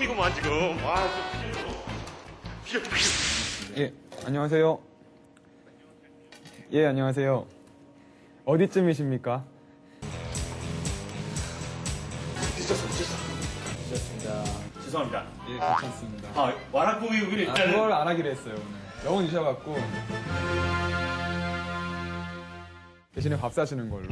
처음이구만, 지금. 와, 좀 비어. 예, 안녕하세요. 예, 안녕하세요. 어디쯤이십니까? 죄송합니다. 예, 괜찮습니다. 아, 와라꾸기 우리 아, 일단은. 그걸 안 하기로 했어요, 오늘. 영원 주셔갖고. 대신에 밥 사시는 걸로.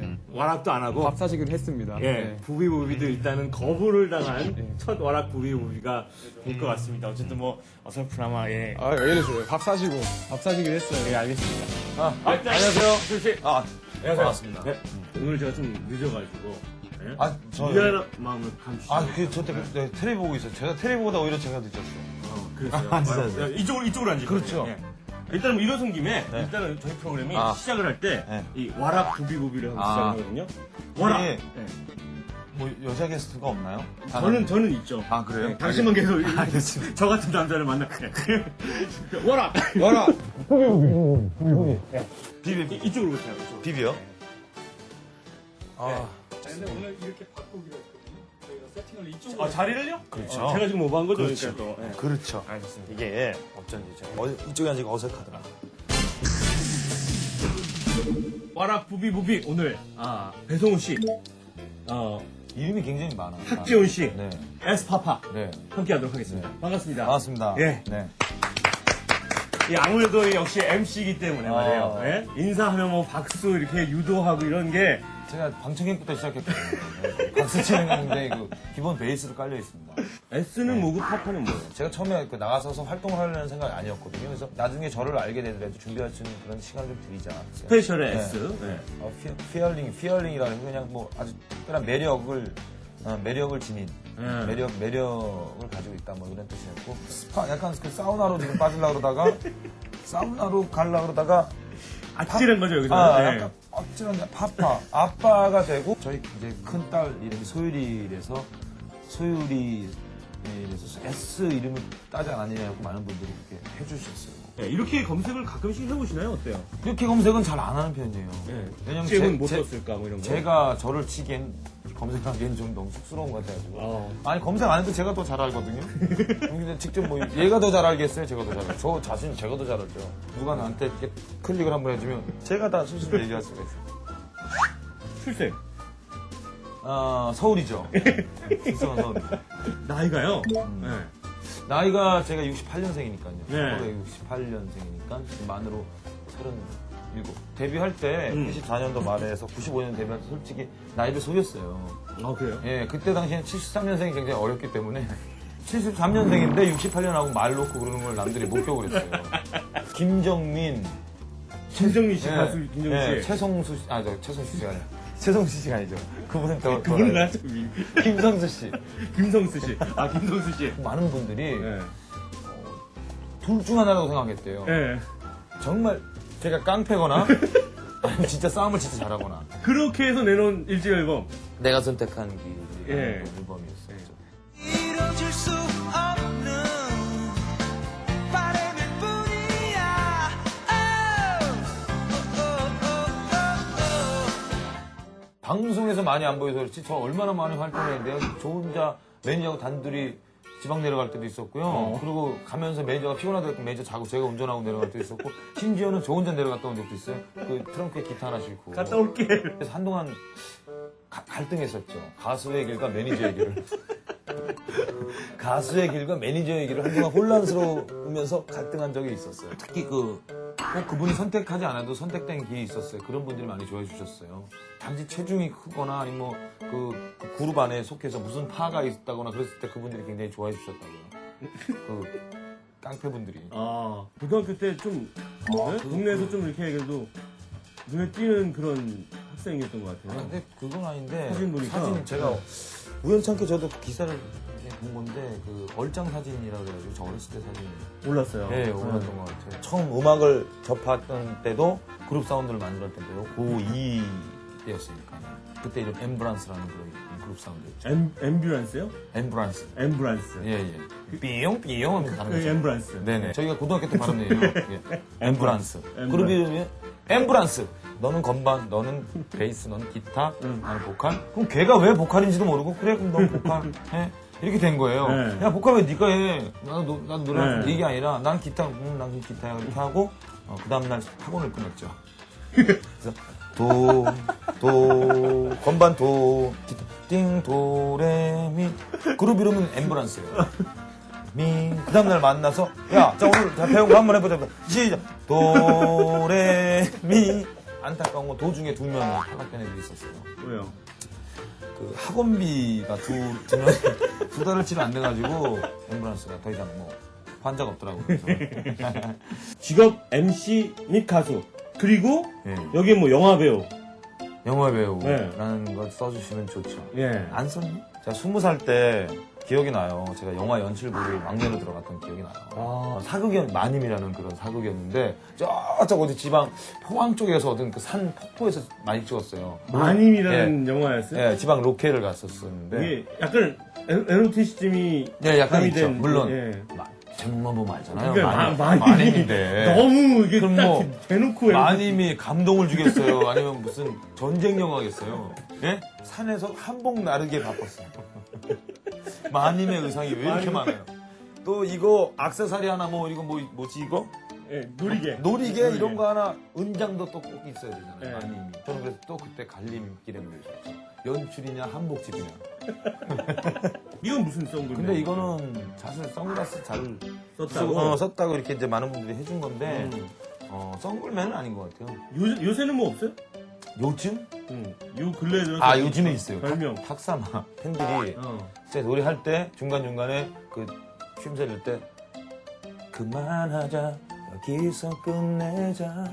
예. 와락도 안 하고. 밥 사시기로 했습니다. 예, 예. 부비부비도 일단은 거부를 당한 예. 첫 와락 부비부비가 될 것 같습니다. 어쨌든 뭐 어설프나마 예. 아, 왜 이러세요? 밥 사시고. 밥 사시기로 했어요. 예, 알겠습니다. 아, 안녕하세요. 씨. 아, 안녕하세요. 반갑습니다. 네. 오늘 제가 좀 늦어가지고. 예? 아, 저. 미안한 마음을 감추시죠. 아, 그, 저 때, 네, 텔레비 보고 있어요. 제가 텔레비 보다 오히려 제가 늦었어요. 어, 그랬어요. 아, 앉으세요. 야, 이쪽으로, 이쪽으로 앉으세요. 그렇죠. 예. 일단은 뭐 일어선 김에 네. 일단은 저희 프로그램이 아. 시작을 할 때 이 네. 와락 부비부비를 하고 아. 시작하거든요. 와락. 예. 예. 뭐, 여자 게스트가 없나요? 저는 저는 있죠. 아, 그래요? 예, 당신만 계속 알겠습니다. 저 같은 남자를 만나. 와락. 와라! 비비, 이- 이쪽으로 오세요. 이쪽으로. 비비요? 아, 근데 오늘 이렇게 바꾸기로 세팅을 이쪽으로. 아 자리를요? 그렇죠. 어, 제가 지금 오버한 거죠. 그렇죠. 그러니까 또. 예. 그렇죠. 알겠습니다. 이게 어쩐지 제가 어, 이쪽에 앉으니까 어색하더라. 와락 부비부비 오늘 아 배성우 씨, 어 이름이 굉장히 많아. 학지훈 씨, 네. 에스파파 네. 함께하도록 하겠습니다. 네. 반갑습니다. 반갑습니다. 예. 네. 예, 아무래도 역시 MC이기 때문에 말이에요. 아. 예? 인사하면 뭐 박수 이렇게 유도하고 이런 게 제가 방청객부터 시작했거든요. 네. 박수 치는 건데 그 기본 베이스로 깔려 있습니다. S는 뭐고 파파는 뭐예요? 제가 처음에 그 나가서서 활동을 하려는 생각이 아니었거든요. 그래서 나중에 저를 알게 되더라도 준비할 수 있는 그런 시간을 좀 드리자. 스페셜의 네. S. 네. 어, 피, 피얼링, 피얼링이라는 게 그냥 뭐 아주 특별한 매력을, 어, 매력을 지닌, 네. 매력, 매력을 가지고 있다 뭐 이런 뜻이었고, 스파, 약간 그 사우나로 지금 빠지려고 그러다가, 사우나로 가려고 그러다가, 아찔한 거죠 여기서. 아, 네. 어찌나 파파, 아빠가 되고, 저희 이제 큰 딸 이름이 소율이라서, 소율이, 그래서 S 이름을 따지 않았냐고 많은 분들이 그렇게 해주셨어요. 네, 이렇게 검색을 가끔씩 해보시나요? 어때요? 이렇게 검색은 잘 안 하는 편이에요. 네. 왜냐면 제- 못 제- 썼을까 뭐 이런 거. 제가 저를 치기엔 검색하기엔 좀 너무 쑥스러운 것 같아가지고. 어. 아니 검색 안 해도 제가 더 잘 알거든요. 근데 직접 뭐 얘가 더 잘 알겠어요, 제가 더 잘 알죠. 저 자신 제가 더 잘 알죠. 누가 나한테 이렇게 클릭을 한번 해주면 제가 다 스스로 얘기할 수가 있어요. 출생. 아 서울이죠. 수원 서울. 나이가요? 음. 네. 나이가 제가 68년생이니까요. 네. 68년생이니까 만으로 37. 데뷔할 때 음. 94년도 말에서 95년 데뷔할 때 솔직히 나이를 속였어요. 아 그래요? 예, 그때 당시엔 73년생이 굉장히 어렸기 때문에 73년생인데 68년하고 말 놓고 그러는 걸 남들이 목격을 했어요. 김정민, 김정민 씨 예, 가수 김정민 예, 씨. 최성수 씨, 아, 저 최성수 씨가 아니라 최성수 씨가 아니죠. 그분은 더, 더 그분은. 나한테 김성수 씨. 김성수 씨. 아 김성수 씨. 많은 분들이 네. 둘 중 하나라고 생각했대요. 네. 정말 제가 깡패거나 아니면 진짜 싸움을 진짜 잘하거나 그렇게 해서 내놓은 일집 앨범. 내가 선택한 길이 예. 앨범이었었죠. 이뤄질 수 없는 바람일 뿐이야 Oh, 방송에서 많이 안 보여서 그렇지 저 얼마나 많이 활동했는데요. 저 혼자 매니저하고 단둘이 지방 내려갈 때도 있었고요. 어. 그리고 가면서 매니저가 피곤하다 고 매니저 자고 제가 운전하고 내려갈 때도 있었고 심지어는 저 혼자 내려갔다 온 적도 있어요. 그 트렁크에 기타 하나 싣고. 갔다 올게. 그래서 한동안 가- 갈등했었죠. 가수의 길과 매니저의 길을. 가수의 길과 매니저의 길을 한동안 혼란스러우면서 갈등한 적이 있었어요. 특히 그, 꼭 그분이 선택하지 않아도 선택된 길이 있었어요. 그런 분들이 많이 좋아해 주셨어요. 단지 체중이 크거나 아니면 뭐, 그, 그 그룹 안에 속해서 무슨 파가 있다거나 그랬을 때 그분들이 굉장히 좋아해 주셨다고요. 그, 깡패분들이. 아 고등학교 때좀 아, 네? 그- 동네에서 좀 이렇게 그래도 눈에 띄는 그런 학생이었던 것 아, 같아요. 근데 그건 아닌데 사진 보니까. 사진 제가 우연찮게 저도 그 기사를 본 건데 그 얼짱 사진이라고 그래가지고 저 어렸을 때 사진 몰랐어요. 네 올랐던 것 같아요 처음 음악을 접했던 때도 그룹 사운드를 만들었던 때도 고2 때였으니까 그때 이름 엠브란스라는 그룹 사운드였죠 엠, 엠뷸런스요? 엠브란스 엠브란스. 예 예 삐용 삐용 하면서 가는 그 거죠 엠브란스. 네네 저희가 고등학교 때 발음이에요 예. 엠브란스 엠브란스. 그룹 이름이 엠브란스. 너는 건반, 너는 베이스, 너는 기타, 나는 보컬. 그럼 걔가 왜 보컬인지도 모르고 그래 그럼 넌 보컬 해. 이렇게 된 거예요. 네. 야왜 네가 해? 나도 노- 나도 노래 네. 이게 아니라 난 기타, 음, 난 기타야 이렇게 하고 어, 그 다음 날 학원을 끊었죠. 그래서 도, 도, 건반 도, 기타, 띵, 도, 레, 미. 그룹 이름은 엠브란스예요. 미. 그 다음날 만나서, 야, 자, 오늘 다 배운 거 한번 해보자. 시작. 도, 레, 미. 안타까운 건 도중에 두 명이 탈락된 애들이 있었어요. 왜요? 그 학원비가 두, 두 명, 두 달을치를 안 돼가지고, 엠브란스가 더 이상 뭐, 환자가 없더라고요. 그래서. 직업 MC 및 가수. 그리고 예. 여기 뭐 영화 배우. 영화 배우라는 네. 걸 써주시면 좋죠. 예. 안 썼니? 제가 스무 살 때 기억이 나요. 제가 영화 연출부를 막내로 들어갔던 기억이 나요. 어, 사극연 마님이라는 그런 사극이었는데 저쪽 어디 지방 포항 쪽에서 어떤 그산 폭포에서 많이 찍었어요. 마님이라는 영화였어요. 예, 지방 로케를 갔었었는데. 이게 약간 에- 에로티시즘이 예, 약간 있죠. 가미된, 물론 예. 마- 제목만 보면 알잖아요. 그러니까 마님, 마, 마님인데. 너무 이게 그럼 딱뭐 대놓고 마님이 감동을 주겠어요? 아니면 무슨 전쟁 영화겠어요? 예? 산에서 한복 나르게 바빴어요. 마님의 의상이 왜 이렇게 많아요? 또 이거 악세사리 하나 뭐 이거 뭐 뭐지 이거? 예, 노리개. 놀이개 이런 거 하나 은장도 또 꼭 있어야 되잖아요. 네. 마님이. 저는 그래서 또 그때 갈림길에 모였었죠. 연출이냐 한복집이냐. 이건 무슨 썬글? 근데 이거는 사실 선글라스 잘 썼다고. 어, 썼다고 이렇게 이제 많은 분들이 해준 건데 음. 어, 선글맨은 아닌 것 같아요. 요, 요새는 뭐 없어요? 요즘? 응. 요 근래에 들어서 아 요즘에 있어요. 별명. 탁- 탁사마 팬들이 어. 진짜 노래할 때 중간 중간에 그 쉼새 낼때 그만하자 여기서 끝내자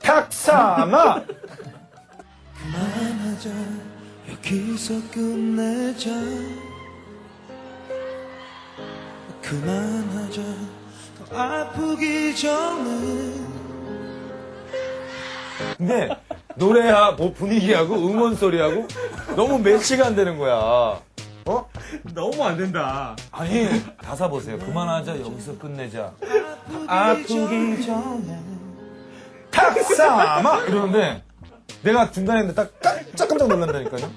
탁사마 그만하자 여기서 끝내자 그만하자 더 아프기 전에 근데 노래하 뭐 분위기하고 응원 소리하고 너무 매치가 안 되는 거야. 어? 너무 안 된다. 아니 가사 보세요. 그만하자 여기서 끝내자. 아프기 전에 탁사마 이러는데 내가 중간에 있는데 딱 깜짝 깜짝 놀란다니까요.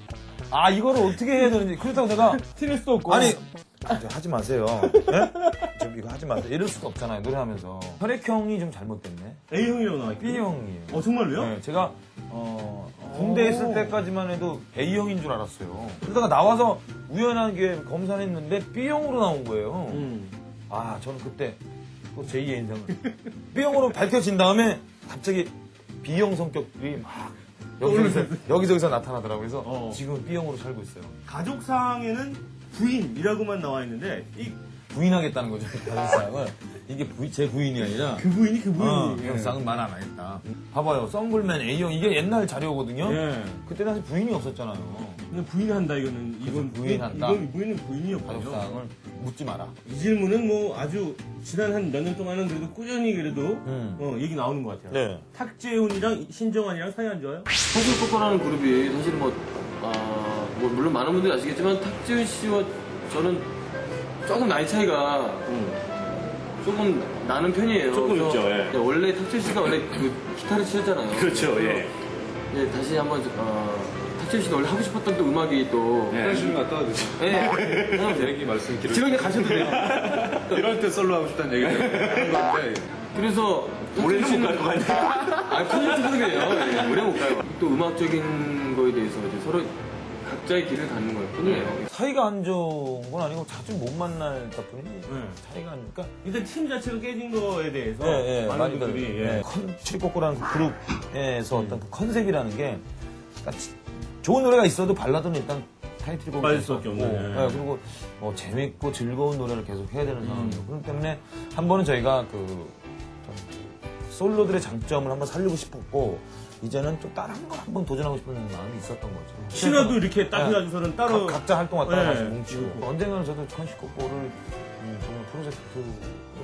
아 이거를 어떻게 해야 되는지 그렇다고 내가 티낼 수도 없고. 아니 하지 마세요. 예? 좀 이거 하지 마세요. 이럴 수가 없잖아요 노래하면서. 혈액형이 좀 잘못됐네. A형이라고 나와 있고. B형이에요. 어, 정말로요? 네, 제가 어, 군대에 있을 때까지만 해도 A형인 줄 알았어요. 그러다가 나와서 우연한 기회에 검사를 했는데 B형으로 나온 거예요. 음. 아, 저는 그때 또 제2의 인생을 B형으로 밝혀진 다음에 갑자기 B형 성격들이 막 여기저기서, 여기저기서 나타나더라고요. 그래서 어. 지금은 B형으로 살고 있어요. 가족상에는 부인이라고만 나와 있는데 이, 부인하겠다는 거죠. 가족상을. 이게 부인, 제 부인이 아니라 그 부인이 그 부인이. 어, 예. 가족상은 말 안 하겠다. 봐봐요. 썬글맨 A형 이게 옛날 자료거든요. 예. 그때 당시 부인이 없었잖아요. 그냥 부인한다 이거는 이건 부인한다. 이건 부인은 부인이었고요. 가족상을 묻지 마라. 이 질문은 뭐 아주 지난 한 몇 년 동안은 그래도 꾸준히 그래도 음. 어, 얘기 나오는 것 같아요. 네. 탁재훈이랑 신정환이랑 사이 안 좋아요? 포글포커라는 그룹이 사실 뭐, 아, 뭐 물론 많은 분들이 아시겠지만 탁재훈 씨와 저는 조금 나이 차이가 조금 나는 편이에요. 조금 그래서 있죠, 예. 원래 탁재훈 씨가 원래 그 기타를 치셨잖아요. 그렇죠, 예. 예, 다시 한번 어, 탁재훈 씨가 원래 하고 싶었던 또 음악이 또 펜션 갖다 주죠. 예. 하나 얘기 말씀 길어. 지금 그냥 가셔도 돼요. 이럴 때 솔로 하고 싶다는 얘기를 하는 건데 그래서 올해는 못갈거 아니야? 아, 콘서트 소리예요. 예, 오래 못 가요. 또 음악적인 거에 대해서 이제 서로 각자의 길을 가는 걸 뿐이에요. 사이가 안 좋은 건 아니고 자주 못 만날다 뿐이지. 네. 차이가 아니까. 일단 팀 자체가 깨진 거에 대해서 예, 예, 많은 많이들. 분들이 예. 예. 컨칠꼬꼬라는 그 그룹에서 어떤 그 컨셉이라는 게 그러니까 지- 좋은 노래가 있어도 발라드는 일단 타이틀곡이 빠질 될 수밖에 없고, 없는, 예. 예, 그리고 뭐 재밌고 즐거운 노래를 계속 해야 되는 음. 상황이고 그렇기 때문에 한 번은 저희가 그 솔로들의 장점을 한번 살리고 싶었고 이제는 또 다른 걸 한번 도전하고 싶은 마음이 있었던 거죠. 신화도 이렇게 딱 예. 해가지고서는 따로 각, 각자 활동하다가 네. 다시 뭉치고 언젠가는 저도 컨시코코를 음, 정말 프로젝트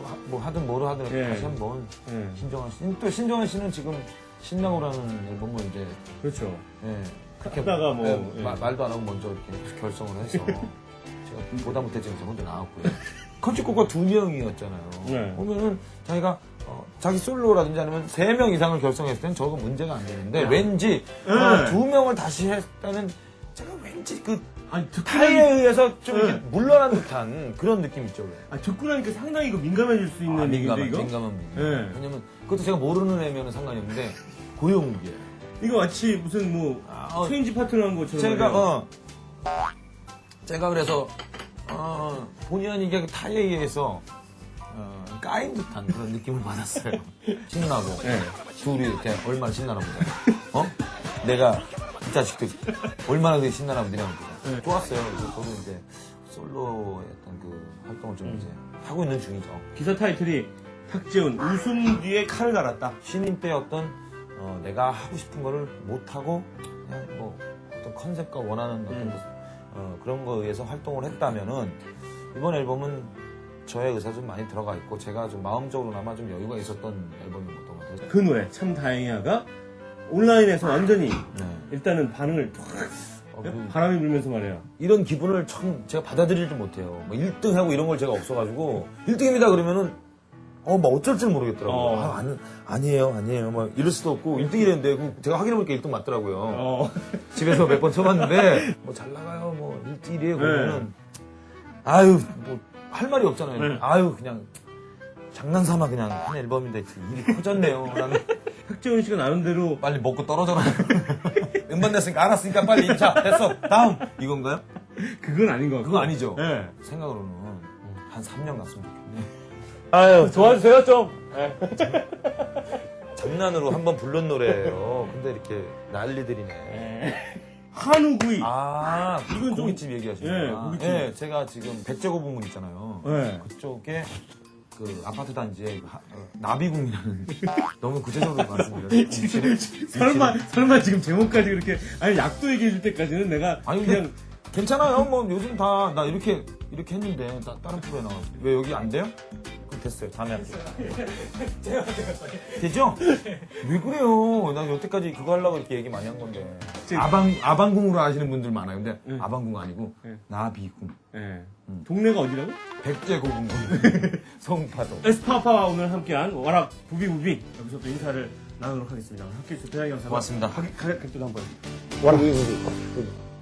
하- 뭐 하든 뭐를 하든 네. 다시 한번 예. 신정환 씨. 또 신정환 씨는 지금 신나고라는 앨범을 이제 그렇죠. 예, 그렇게 하다가 뭐, 예, 예. 마- 말도 안 하고 먼저 이렇게 결성을 해서 제가 보다 못해 지금 저 혼자 나왔고요. 컨시코가 두 명이었잖아요. 네. 보면은 자기가 어, 자기 솔로라든지 아니면 세명 이상을 결성했을 때는 저거 문제가 안 되는데 왠지 네. 어, 두 명을 다시 했다는 제가 왠지 그 아니 듣고 타이에 나니, 의해서 좀 이렇게 네. 물러난 듯한 그런 느낌 있죠. 왜? 아, 듣고 나니까 상당히 이거 민감해질 수 있는 아, 얘기인데 민감한, 이거. 민감한 부분. 네. 왜냐면 그것도 제가 모르는 애면 상관이 없는데 고용기에 이거 마치 무슨 뭐 아, 어. 체인지 파트너 한 것처럼. 제가. 어 제가 그래서 어, 본의 아니게 타이에 의해서 어, 까인 듯한 그런 느낌을 받았어요. 신나고 네. 둘이 이렇게 얼마나 신나나 보자. 어? 내가 이 자식들 얼마나 그게 신나나 보냐 보자. 좋았어요. 그래서 저도 이제 솔로의 어떤 그 활동을 좀 이제 하고 있는 중이죠. 기사 타이틀이 탁재훈 웃음 뒤에 칼을 갈았다. 신인 때 어떤 어, 내가 하고 싶은 거를 못 하고 그냥 뭐 어떤 컨셉과 원하는 어떤 그, 어, 그런 거에 의해서 활동을 했다면은 이번 앨범은 저의 의사 좀 많이 들어가 있고 제가 좀 마음적으로나마 좀 여유가 있었던 앨범인 것 같아요. 그 노래 참 다행이야가 온라인에서 완전히 네. 일단은 반응을 탁 어, 그- 바람이 불면서 말이야. 이런 기분을 참 제가 받아들이지 못해요. 뭐 1등하고 이런 걸 제가 없어가지고 1등입니다 그러면은 어, 뭐 어쩔 줄 모르겠더라고요. 어. 아, 아니, 아니에요, 아니에요. 뭐 이럴 수도 없고 1등이랬는데 그 제가 확인해보니까 1등 맞더라고요. 어. 집에서 몇 번 쳐봤는데 뭐 잘 나가요 뭐 일주일이에요 그러면은 아유 뭐 할 말이 없잖아요. 네. 아유 그냥 장난삼아 그냥 한 앨범인데 일이 커졌네요. 나는. 탁재훈 씨가 나름대로 빨리 먹고 떨어져라. 음반 냈으니까 알았으니까 빨리 자 됐어. 다음. 이건가요? 그건 아닌 것 같고. 그거 아니죠. 네. 생각으로는 한 3년 갔으면 좋겠네. 아유 도와주세요 좀. 장난으로 한번 부른 노래예요. 근데 이렇게 난리들이네 한우구이. 아 이건 좀- 고깃집 얘기하시는 예, 거구나 고깃집. 예, 제가 지금 백제고 부문 있잖아요 네. 그쪽에 그 아파트 단지에 그 하- 어, 나비궁이라는 너무 구체적으로 말씀드려요. 설마 설마 지금 제목까지 그렇게 아니 약도 얘기해 줄 때까지는 내가 아니 그냥 근데 괜찮아요. 뭐 요즘 다 나 이렇게 이렇게 했는데 다, 다른 프로에 나와. 왜 여기 안 돼요? 그럼 됐어요. 다음에 할게요. 되죠? 왜 그래요? 나 여태까지 그거 하려고 이렇게 얘기 많이 한 건데. 아방 아방궁으로 아시는 분들 많아요. 근데 아방궁 아니고 네. 나비궁. 예. 동네가 어디라고? 백제고궁 성파도. 에스파파와 오늘 함께한 와락 부비부비 여기서 또 인사를 나누도록 하겠습니다. 함께 해 주셔서 대단히 감사합니다. 고맙습니다. 가격 가격도 한번. 와라.